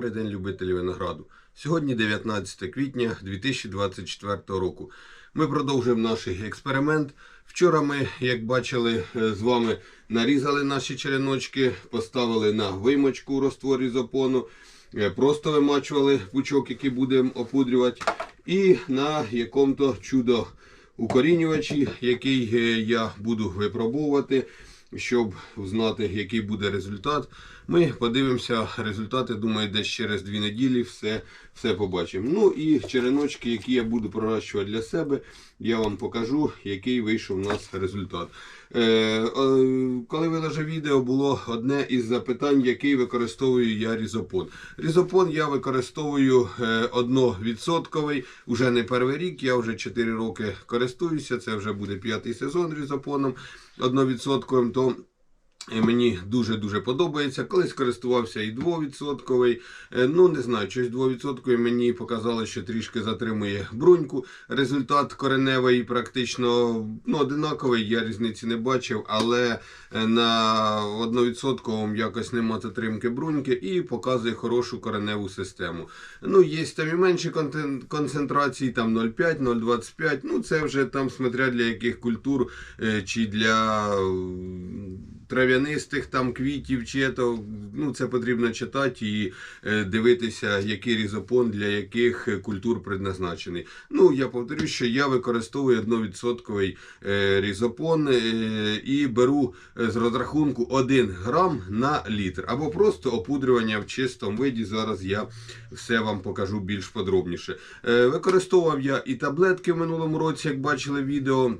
Добрий день, любителі винограду. Сьогодні 19 квітня 2024 року. Ми продовжуємо наш експеримент. Вчора ми, як бачили, е, з вами нарізали наші череночки, поставили на вимочку у розтвор ізопону, е, просто вимачували пучок, який будемо опудрювати, і на якому-то чудо укорінювачі, який е, я буду випробовувати щоб знати, який буде результат. Ми подивимося результати. Думаю, десь через дві неділі все, все побачимо. Ну і череночки, які я буду проращувати для себе, я вам покажу, який вийшов у нас результат. Е, е, коли виложив відео, було одне із запитань, який використовую я різопон. Різопон я використовую е, одновідсотковий, уже не перший рік, я вже 4 роки користуюся. Це вже буде п'ятий сезон різопоном одновідсотковим. То Мені дуже-дуже подобається. Колись користувався і 2%. Е, Ну, не знаю, щось 2% мені показало, що трішки затримує бруньку. Результат кореневий практично ну, одинаковий, я різниці не бачив, але е, на 1% якось нема затримки бруньки і показує хорошу кореневу систему. Ну, є там і менші концентрації, там 0,5, 0,25. Ну, це вже там смотря для яких культур е, чи для. Трав'янистих там квітів, чи то, ну це потрібно читати і е, дивитися, який різопон для яких культур предназначений. Ну, я повторю, що я використовую 1% е, різопон е, і беру з розрахунку 1 грам на літр. Або просто опудрювання в чистому виді. Зараз я все вам покажу більш подробніше. Використовував я і таблетки в минулому році, як бачили відео.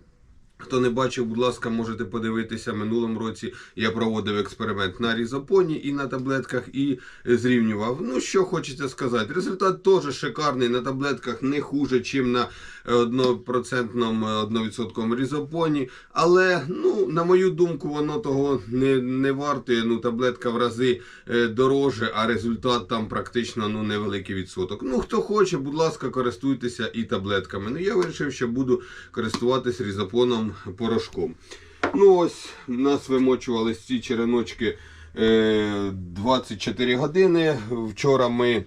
Хто не бачив, будь ласка, можете подивитися. Минулому році я проводив експеримент на різопоні і на таблетках і зрівнював. Ну, що хочеться сказати. Результат теж шикарний. На таблетках не хуже, чим на 1% 1% різопоні. Але, ну, на мою думку, воно того не, не вартує. Ну, таблетка в рази е, дороже, а результат там практично ну, невеликий відсоток. Ну, хто хоче, будь ласка, користуйтеся і таблетками. Ну, я вирішив, що буду користуватись різопоном порошком. Ну ось, нас вимочувались ці череночки е, 24 години. Вчора ми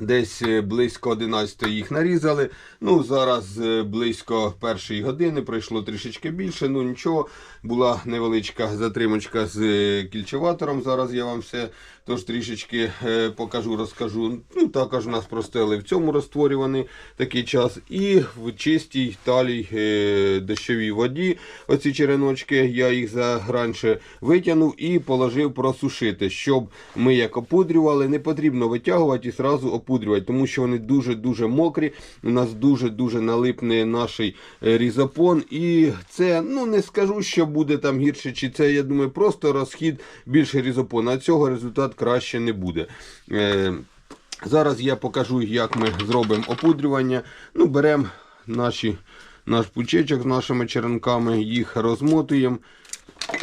десь е, близько 11 їх нарізали. Ну, зараз е, близько першої години, пройшло трішечки більше. Ну нічого, була невеличка затримочка з е, кільчеватором. Зараз я вам все тож трішечки покажу, розкажу. Ну, також нас простели в цьому розтворюваний такий час. І в чистій талій дощовій воді. Оці череночки я їх заранше витягнув і положив просушити, щоб ми як опудрювали, не потрібно витягувати і сразу опудрювати, тому що вони дуже-дуже мокрі. У нас дуже-дуже налипне наш е, різопон. І це, ну не скажу, що буде там гірше, чи це, я думаю, просто розхід більше різопону. А цього результат краще не буде. Е, Зараз я покажу, як ми зробимо опудрювання. Ну, Беремо наші, наш пучечок з нашими черенками, їх розмотуємо.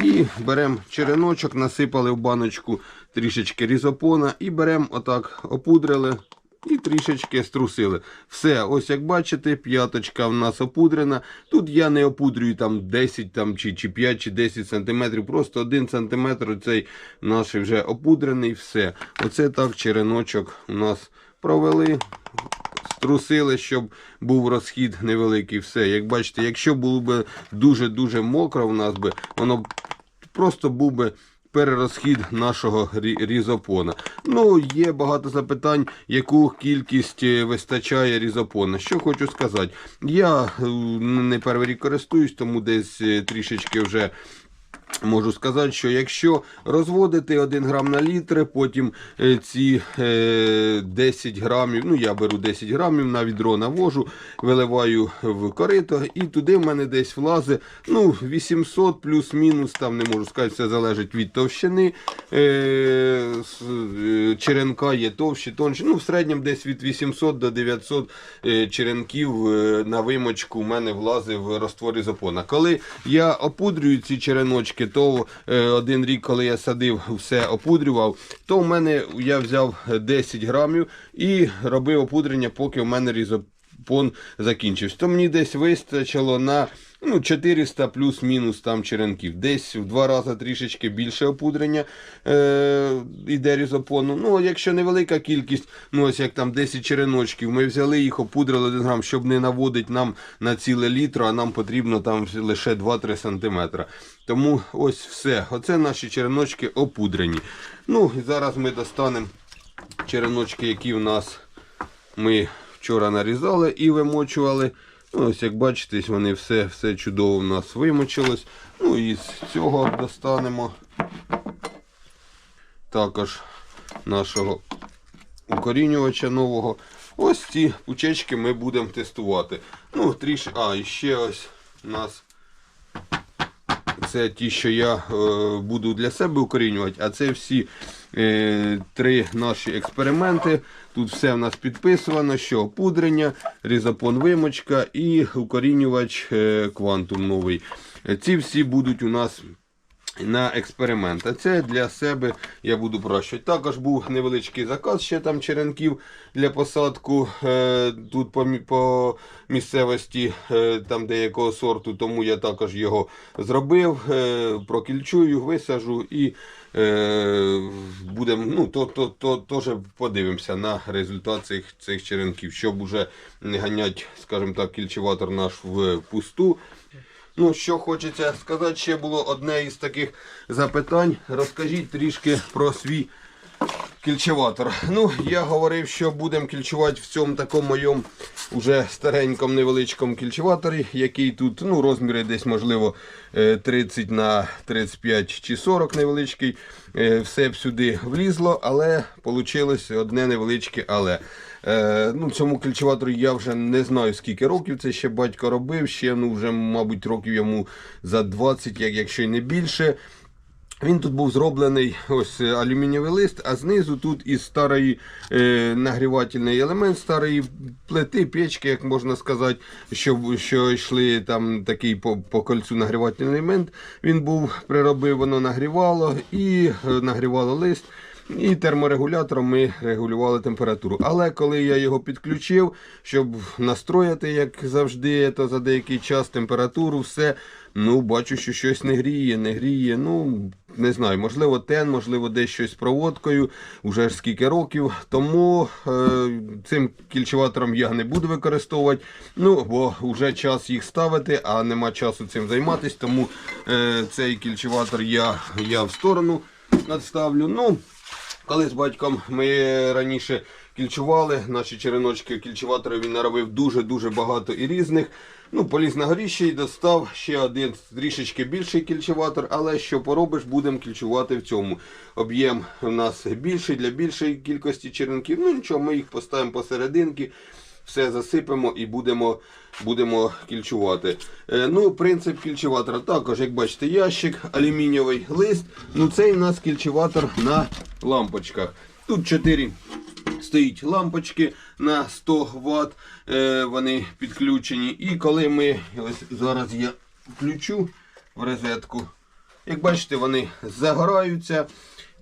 І беремо череночок, насипали в баночку трішечки різопона і беремо отак, опудрили і трішечки струсили. Все, ось як бачите, п'яточка в нас опудрена. Тут я не опудрюю там 10 там, чи, чи 5 чи 10 см, просто 1 см цей наш вже опудрений. Все. Оце так череночок у нас провели. Струсили, щоб був розхід невеликий. Все. Як бачите, якщо було б дуже-дуже мокро, у нас би, воно просто був би перерозхід нашого рі- різопона. Ну, є багато запитань, яку кількість е, вистачає різопона. Що хочу сказати. Я е, не перший рік користуюсь, тому десь е, трішечки вже. Можу сказати, що якщо розводити 1 грам на літр, потім е, ці е, 10 грамів, ну я беру 10 грамів на відро навожу, виливаю в корито, і туди в мене десь влазить ну, 800 плюс-мінус, там не можу сказати, все залежить від товщини. Е, е, черенка є товщі, тонші. Ну, в середньому десь від 800 до 900 е, черенків е, на вимочку в мене влазив в розтвор ізопона. Коли я опудрюю ці череночки, то е, один рік, коли я садив, все опудрював, то в мене я взяв 10 грамів і робив опудрення, поки в мене різопон закінчився. То мені десь вистачило на ну, 400 плюс-мінус там черенків. Десь в два рази трішечки більше опудрення е, іде різопону. Ну, якщо невелика кількість, ну ось як там 10 череночків, ми взяли їх, опудрили 1 грам, щоб не наводити нам на ціле літро, а нам потрібно там лише 2-3 см. Тому ось все. Оце наші череночки опудрені. Ну, і зараз ми достанемо череночки, які в нас ми вчора нарізали і вимочували. Ну, ось як бачите, вони все, все чудово в нас вимочилось. Ну і з цього достанемо також нашого укорінювача нового. Ось ці пучечки ми будемо тестувати. Ну, тріш... А, і ще ось у нас це ті, що я е, буду для себе укорінювати, а це всі три наші експерименти. Тут все в нас підписано, що опудрення, різопон вимочка і укорінювач е, квантум новий. Е, Ці всі будуть у нас на експеримент. А це для себе я буду прощати. Також був невеличкий заказ ще там черенків для посадку е, тут по, по місцевості е, там деякого сорту, тому я також його зробив, е, прокільчую, висажу і будемо, ну, то, то, то, теж подивимося на результат цих, цих черенків, щоб уже не ганять, скажімо так, кільчеватор наш в пусту. Ну, що хочеться сказати, ще було одне із таких запитань. Розкажіть трішки про свій кільчеватор. Ну, я говорив, що будемо кільчувати в цьому такому моєму уже старенькому невеличкому кільчеваторі, який тут, ну, розміри десь, можливо, е, 30 на 35 чи 40 невеличкий. Е, Все б сюди влізло, але вийшло одне невеличке але. Е, ну, цьому кільчеватору я вже не знаю скільки років це ще батько робив. Ще ну, вже, мабуть, років йому за 20, як, якщо й не більше. Він тут був зроблений ось е, алюмінієвий лист, а знизу тут із старої е, нагрівательний елемент старої плити, печки, як можна сказати, що, що йшли там такий по, по кольцю нагрівательний елемент. Він був приробив, воно нагрівало і е, нагрівало лист. І терморегулятором ми регулювали температуру. Але коли я його підключив, щоб настроїти, як завжди, то за деякий час температуру, все, ну бачу, що щось не гріє, не гріє. Ну не знаю, можливо, тен, можливо, десь щось з проводкою, уже ж скільки років. Тому е, цим кільчеватором я не буду використовувати. Ну, бо вже час їх ставити, а нема часу цим займатися. Тому е, цей кільчеватор я, я в сторону надставлю. Ну, коли з батьком ми раніше кільчували, наші череночки кільчуватори він наробив дуже-дуже багато і різних. Ну, поліз на горіще і достав ще один трішечки більший кільчуватор, але що поробиш, будемо кільчувати в цьому. Об'єм у нас більший для більшої кількості черенків. Ну нічого, ми їх поставимо посерединки все засипемо і будемо, будемо кільчувати. Е, ну, принцип кільчуватора також, як бачите, ящик, алюмінієвий лист. Ну, цей у нас кільчуватор на лампочках. Тут 4 стоїть лампочки на 100 Вт, е, вони підключені. І коли ми, ось зараз я включу в розетку, як бачите, вони загораються.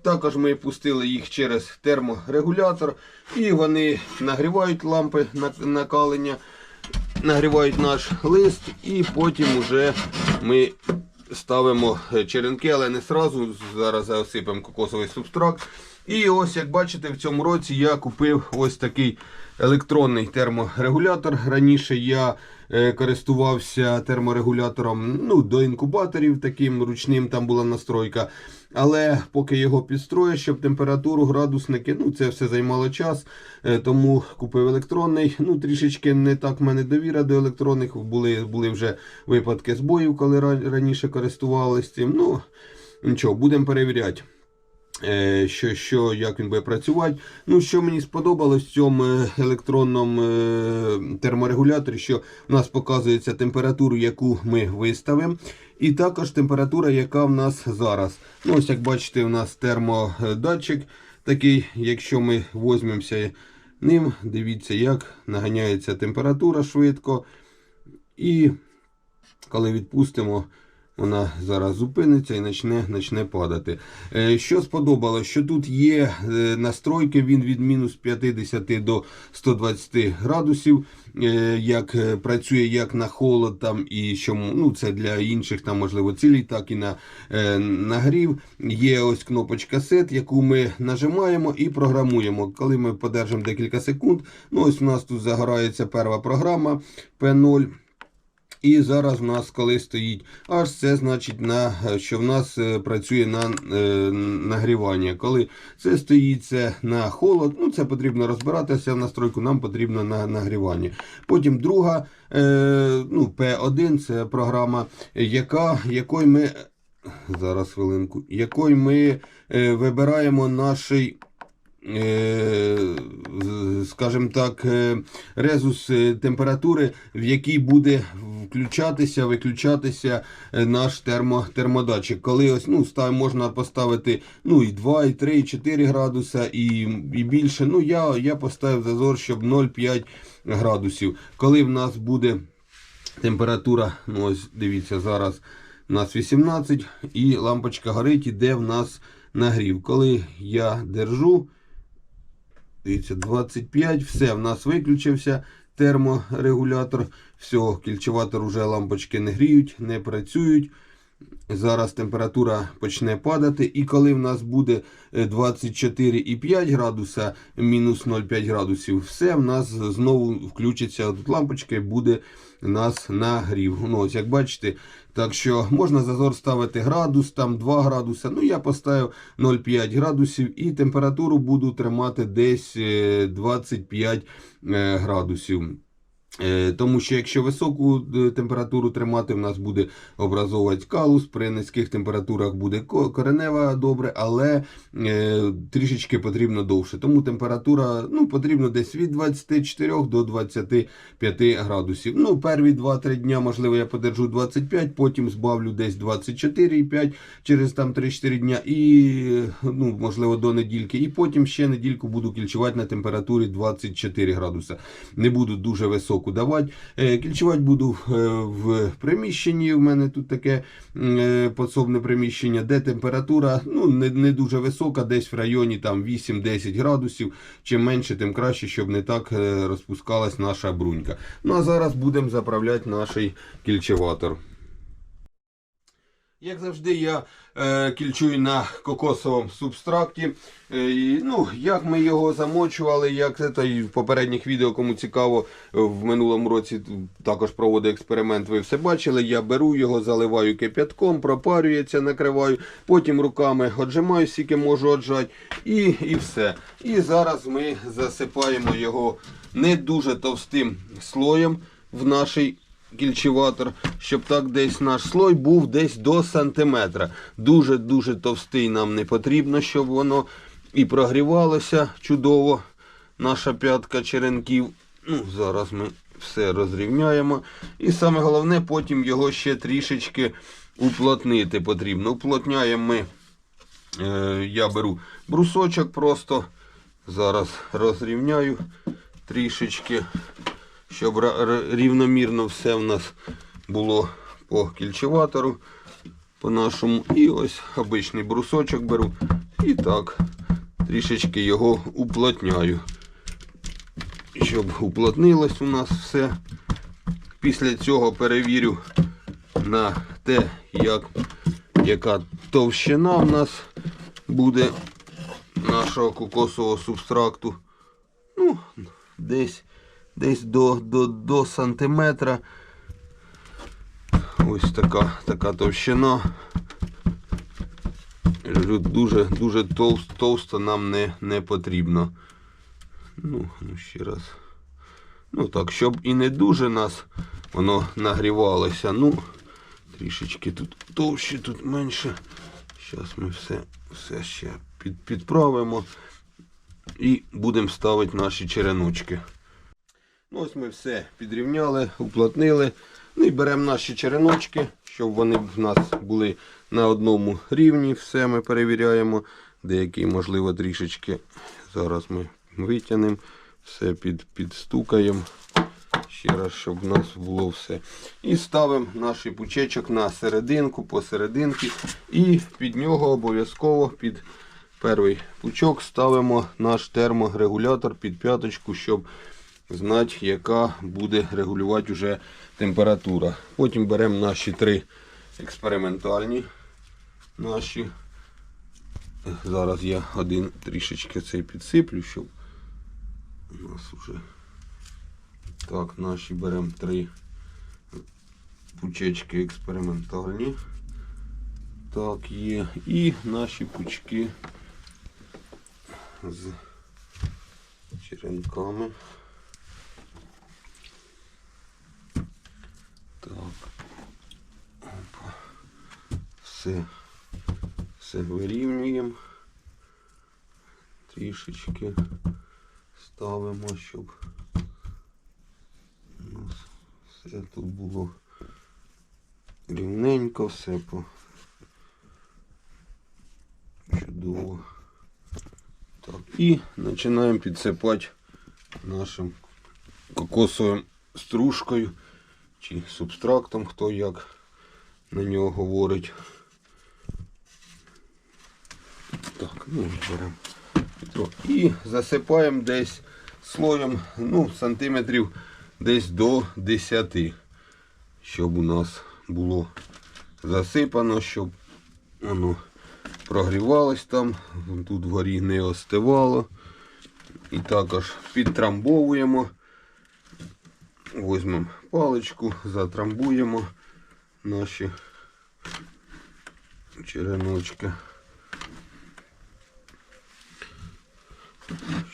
Також ми пустили їх через терморегулятор і вони нагрівають лампи накалення, нагрівають наш лист і потім вже ми ставимо е, черенки, але не сразу. Зараз засипемо кокосовий субстракт. І ось, як бачите, в цьому році я купив ось такий електронний терморегулятор. Раніше я е, користувався терморегулятором ну, до інкубаторів, таким ручним там була настройка. Але поки його підстроїш, щоб температуру, градусники, ну це все займало час. е, Тому купив електронний. Ну, трішечки не так в мене довіра до електронних. Були, були вже випадки збоїв, коли раніше користувалися цим. Ну, нічого, будемо перевіряти. Е, що, що, як він буде працювати. Ну, що мені сподобалось в цьому е, електронному е, терморегуляторі, що в нас показується температуру, яку ми виставимо, і також температура, яка в нас зараз. Ну, ось як бачите, у нас термодатчик такий, якщо ми візьмемося ним, дивіться, як наганяється температура швидко. І коли відпустимо, вона зараз зупиниться і почне, почне падати. Е, Що сподобалось, що тут є е, настройки, він від мінус 50 до 120 градусів, е, як працює як на холод, там і що ну, це для інших там, можливо, цілей, так і на нагрів. Є ось кнопочка сет, яку ми нажимаємо і програмуємо. Коли ми подержимо декілька секунд, ну ось у нас тут загорається перша програма P0. І зараз в нас, коли стоїть аж це значить, на, що в нас е, працює на е, нагрівання. Коли це стоїть це на холод, ну це потрібно розбиратися в настройку, нам потрібно на нагрівання. Потім друга, е, ну, P1 це програма, яка, якою ми зараз хвилинку, якою ми е, вибираємо нашій. Е, Скажімо так, е, резус е, температури, в якій буде включатися, виключатися наш термо, термодатчик. Коли ось ну, став, можна поставити ну, і 2, і 3, і 4 градуса, і, і більше. Ну, я, я поставив зазор, щоб 0,5 градусів. Коли в нас буде температура, ну ось дивіться, зараз у нас 18 і лампочка горить, іде в нас нагрів. Коли я держу, дивіться, 25, все, в нас виключився терморегулятор. Все, кільчеватор уже лампочки не гріють, не працюють. Зараз температура почне падати, і коли в нас буде е, 24,5 градуса, мінус 0,5 градусів, все в нас знову включиться тут лампочка і буде нас нагрів. Ну, ось як бачите, так що можна зазор ставити градус, там 2 градуса. Ну, я поставив 0,5 градусів і температуру буду тримати десь е, 25 е, градусів. Е, Тому що якщо високу е, температуру тримати, в нас буде образовувати калус, при низьких температурах буде ко- коренева добре, але е, трішечки потрібно довше. Тому температура ну, потрібно десь від 24 до 25 градусів. Ну, перві 2-3 дня, можливо, я подержу 25, потім збавлю десь 24,5 через там 3-4 дня і ну, можливо до недільки. І потім ще недільку буду кільчувати на температурі 24 градуса. Не буду дуже високу давати. Е, Кільчувати буду е, в приміщенні. У мене тут таке е, подсобне приміщення, де температура ну, не, не дуже висока, десь в районі там 8-10 градусів. Чим менше, тим краще, щоб не так розпускалась наша брунька. Ну а зараз будемо заправляти наш кільчеватор. Як завжди, я е, кільчую на кокосовому субстракті. Е, і, ну, як ми його замочували, як це, то і в попередніх відео, кому цікаво, в минулому році також проводив експеримент, ви все бачили. Я беру його, заливаю кип'ятком, пропарюється, накриваю, потім руками отжимаю, скільки можу отжати, і, і все. І зараз ми засипаємо його не дуже товстим слоєм в нашій кільчеватор, щоб так десь наш слой був десь до сантиметра. Дуже-дуже товстий нам не потрібно, щоб воно і прогрівалося чудово. Наша п'ятка черенків. Ну, зараз ми все розрівняємо. І саме головне, потім його ще трішечки уплотнити потрібно. Уплотняємо ми. Е, я беру брусочок просто. Зараз розрівняю трішечки щоб рівномірно все в нас було по кільчеватору, по нашому. І ось обичний брусочок беру. І так, трішечки його уплотняю. Щоб уплотнилось у нас все. Після цього перевірю на те, як, яка товщина в нас буде нашого кокосового субстракту. Ну, десь десь до, до, до сантиметра. Ось така, така товщина. Дуже, дуже товст, товсто нам не, не потрібно. Ну, ну, ще раз. Ну так, щоб і не дуже нас воно нагрівалося. Ну, трішечки тут товще, тут менше. Зараз ми все, все ще під, підправимо і будемо ставити наші череночки. Ну, ось ми все підрівняли, уплотнили. Ну і беремо наші череночки, щоб вони в нас були на одному рівні. Все ми перевіряємо. Деякі, можливо, трішечки. Зараз ми витягнемо, все під, підстукаємо, Ще раз, щоб у нас було все. І ставимо наш пучечок на серединку, посерединки. І під нього обов'язково під перший пучок ставимо наш терморегулятор під п'яточку, щоб знати, яка буде регулювати вже температура. Потім беремо наші три експериментальні. Наші. Зараз я один трішечки цей підсиплю, щоб у нас вже так, наші беремо три пучечки експериментальні. Так, є. І наші пучки з черенками. Так. Опа. Все. Все вирівнюємо. Трішечки ставимо, щоб у нас все тут було рівненько, все по чудово. Так, і починаємо підсипати нашим кокосовим стружкою чи субстрактом, хто як на нього говорить. Так, ну беремо. І засипаємо десь слоєм, ну, сантиметрів десь до 10, щоб у нас було засипано, щоб воно прогрівалось там, тут вгорі не остивало. І також підтрамбовуємо. Візьмемо паличку, затрамбуємо наші череночки.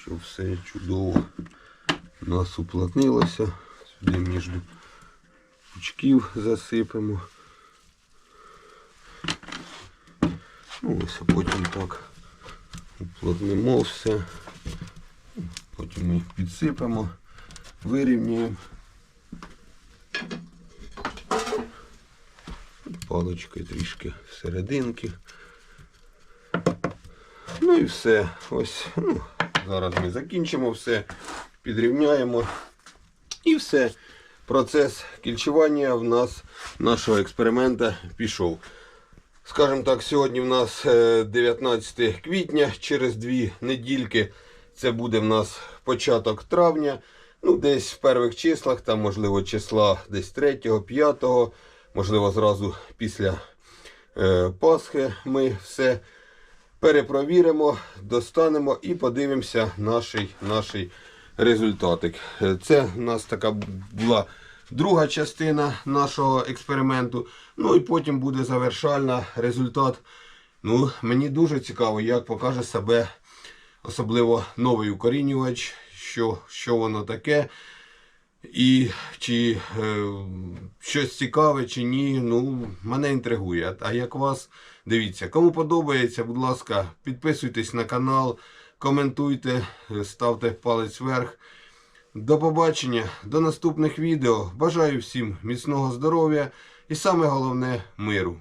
Щоб все чудово у нас уплотнилося. Сюди між пучків засипемо. Ну, ось, а потім так уплотнимо все. Потім ми підсипемо, вирівнюємо. Паличкою трішки всерединки. Ну і все. Ось, ну, зараз ми закінчимо все, підрівняємо. І все. Процес кільчування в нас нашого експеримента пішов. Скажімо так, сьогодні в нас е, 19 квітня, через дві недільки це буде в нас початок травня. Ну, десь в перших числах, там, можливо, числа десь 3, 5, можливо, зразу після е, Пасхи ми все перепровіримо, достанемо і подивимося наш, наш результатик. Е, Це в нас така була друга частина нашого експерименту. Ну і потім буде завершальна результат. Ну, мені дуже цікаво, як покаже себе особливо новий укорінювач, що, що воно таке. І чи е, щось цікаве, чи ні, ну, мене інтригує. А як вас, дивіться, кому подобається, будь ласка, підписуйтесь на канал, коментуйте, е, ставте палець вверх. До побачення, до наступних відео. Бажаю всім міцного здоров'я і саме головне миру.